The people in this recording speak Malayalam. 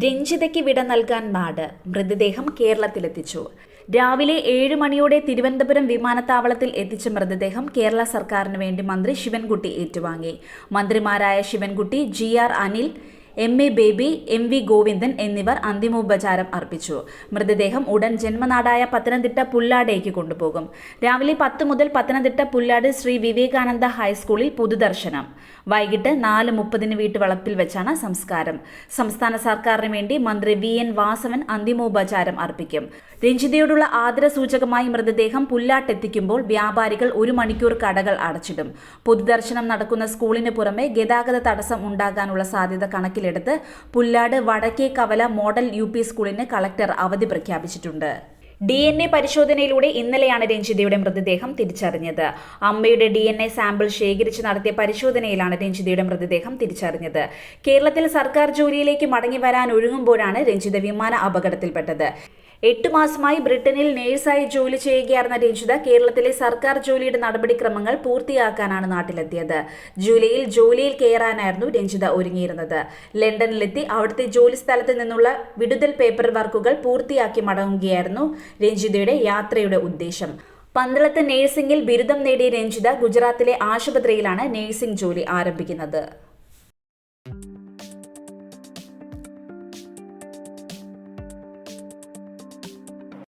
രഞ്ജിതയ്ക്ക് വിട നൽകാൻ നാട്. മൃതദേഹം കേരളത്തിലെത്തിച്ചു. രാവിലെ ഏഴ് മണിയോടെ തിരുവനന്തപുരം വിമാനത്താവളത്തിൽ എത്തിച്ച മൃതദേഹം കേരള സർക്കാരിന് വേണ്ടി മന്ത്രി ശിവൻകുട്ടി ഏറ്റുവാങ്ങി. മന്ത്രിമാരായ Sivankutty G R Anil M A Baby M V Govindan എന്നിവർ അന്തിമോപചാരം അർപ്പിച്ചു. മൃതദേഹം ഉടൻ ജന്മനാടായ പത്തനംതിട്ട പുല്ലാടേക്ക് കൊണ്ടുപോകും. രാവിലെ പത്ത് മുതൽ പത്തനംതിട്ട പുല്ലാട് ശ്രീ വിവേകാനന്ദ ഹൈസ്കൂളിൽ പൊതുദർശനം. വൈകിട്ട് നാല് മുപ്പതിന് വീട്ടുവളപ്പിൽ വെച്ചാണ് സംസ്കാരം. സംസ്ഥാന സർക്കാരിന് വേണ്ടി മന്ത്രി വി എൻ വാസവൻ അന്തിമോപചാരം അർപ്പിക്കും. രഞ്ജിതയോടുള്ള ആദരസൂചകമായി മൃതദേഹം പുല്ലാട്ടെത്തിക്കുമ്പോൾ വ്യാപാരികൾ ഒരു മണിക്കൂർ കടകൾ അടച്ചിടും. പൊതുദർശനം നടക്കുന്ന സ്കൂളിന് പുറമെ ഗതാഗത തടസ്സം ഉണ്ടാകാനുള്ള സാധ്യത കണക്കിലെടുത്ത് പുല്ലാട് വടക്കേ കവല മോഡൽ യു സ്കൂളിന് കളക്ടർ അവധി പ്രഖ്യാപിച്ചിട്ടുണ്ട്. ഡി എൻ എ പരിശോധനയിലൂടെ ഇന്നലെയാണ് രഞ്ജിതയുടെ മൃതദേഹം തിരിച്ചറിഞ്ഞത്. അമ്മയുടെ ഡി എൻ എ സാമ്പിൾ ശേഖരിച്ച് നടത്തിയ പരിശോധനയിലാണ് രഞ്ജിതയുടെ മൃതദേഹം തിരിച്ചറിഞ്ഞത്. കേരളത്തിൽ സർക്കാർ ജോലിയിലേക്ക് മടങ്ങി വരാൻ ഒരുങ്ങുമ്പോഴാണ് രഞ്ജിത വിമാന അപകടത്തിൽപ്പെട്ടത്. എട്ട് മാസമായി ബ്രിട്ടനിൽ നേഴ്സായി ജോലി ചെയ്യുകയായിരുന്ന രഞ്ജിത കേരളത്തിലെ സർക്കാർ ജോലിയുടെ നടപടിക്രമങ്ങൾ പൂർത്തിയാക്കാനാണ് നാട്ടിലെത്തിയത്. ജൂലൈയിൽ ജോലിയിൽ കയറാനായിരുന്നു രഞ്ജിത ഒരുങ്ങിയിരുന്നത്. ലണ്ടനിലെത്തി അവിടുത്തെ ജോലി സ്ഥലത്ത് നിന്നുള്ള വിടുതൽ പേപ്പർ വർക്കുകൾ പൂർത്തിയാക്കി മടങ്ങുകയായിരുന്നു രഞ്ജിതയുടെ യാത്രയുടെ ഉദ്ദേശം. പന്തളത്ത് നേഴ്സിംഗിൽ ബിരുദം നേടിയ രഞ്ജിത ഗുജറാത്തിലെ ആശുപത്രിയിലാണ് നേഴ്സിംഗ് ജോലി ആരംഭിക്കുന്നത്.